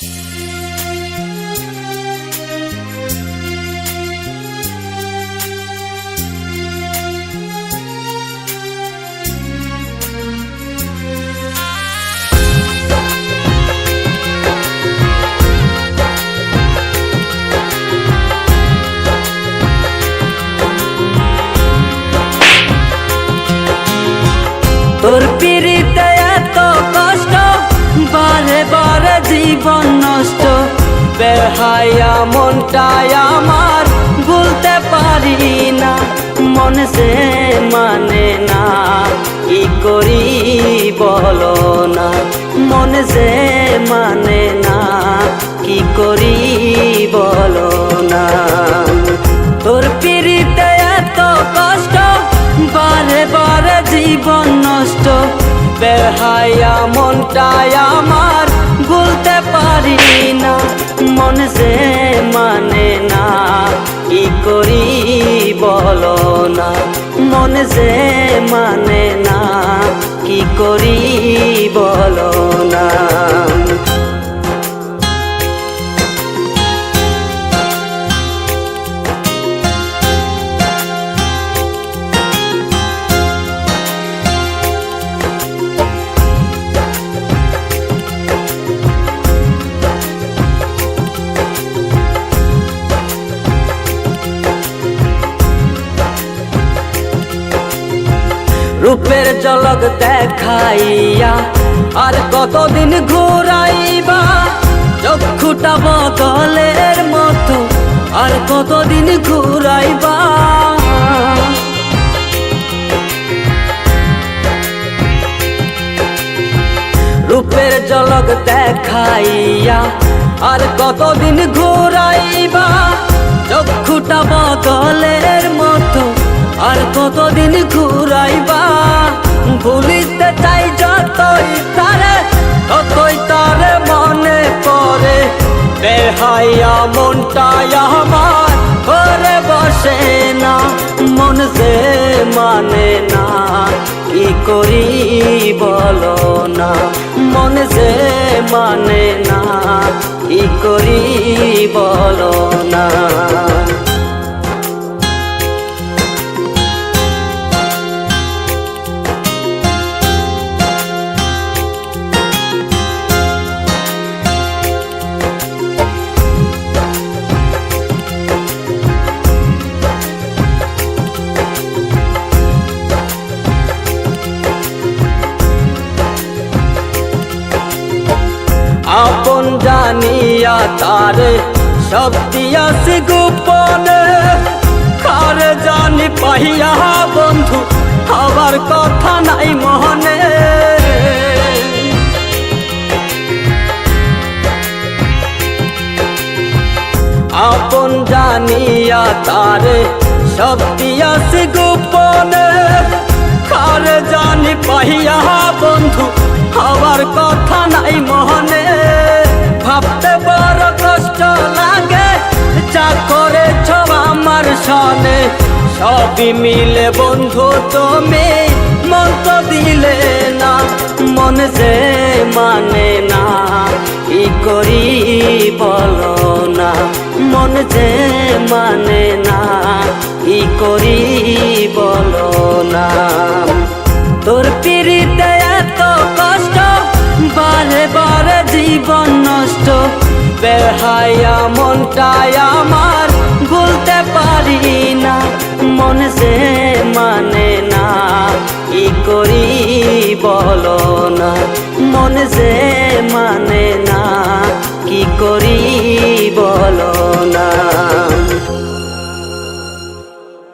তোর পিড়িতে জীবন নষ্ট। বেহায়া মনটাই আমার, ভুলতে পারি না। মন সে মানে না, কি করি বলো না। মন সে মানে না, কি করি বলো না। তোর পিড়িতে এত কষ্ট, বারে বারে জীবন নষ্ট। বেহায়া মনটাই আমার ভুলতে পারি না, মন যে মানে না, কি করি বলো না? মন যে মানে না, কি করি বলো না? রূপের জলক দেখাইয়া আর কতদিন ঘুরাইবা? চক্ষুটা বদলের মতো, আর কতদিন ঘুরাইবা? রূপের জলক দেখাইয়া আর কতদিন ঘুরাইবা? ভুলিতে চাই যতই তারে, ততই তারে মনে পড়ে। বেহাইয়া মনটাই আমার, ঘরে বসে না, মন সে মানে না। কি করি বলো না, মন সে মানে না। কি করি বলো না। আপন জানিয়া তারে সব দিয়াছি গোপনে। কারে জানি পাহিয়া বন্ধু আবার কথা নাই মনে আপন জানিয়া তারে সব দিয়াছি গোপনে। সনে সবই মিলে বন্ধু তুমি, মন তো দিলে না, মন যে মানে না ই করি বলো না, মন যে মানে না ই করি বলো না। তোর পিড়িতে এত কষ্ট, বারে বারে জীবন নষ্ট, বেহায়া মনটাই আমার পারি না মন সে মানে না ই করি বলো না? মন না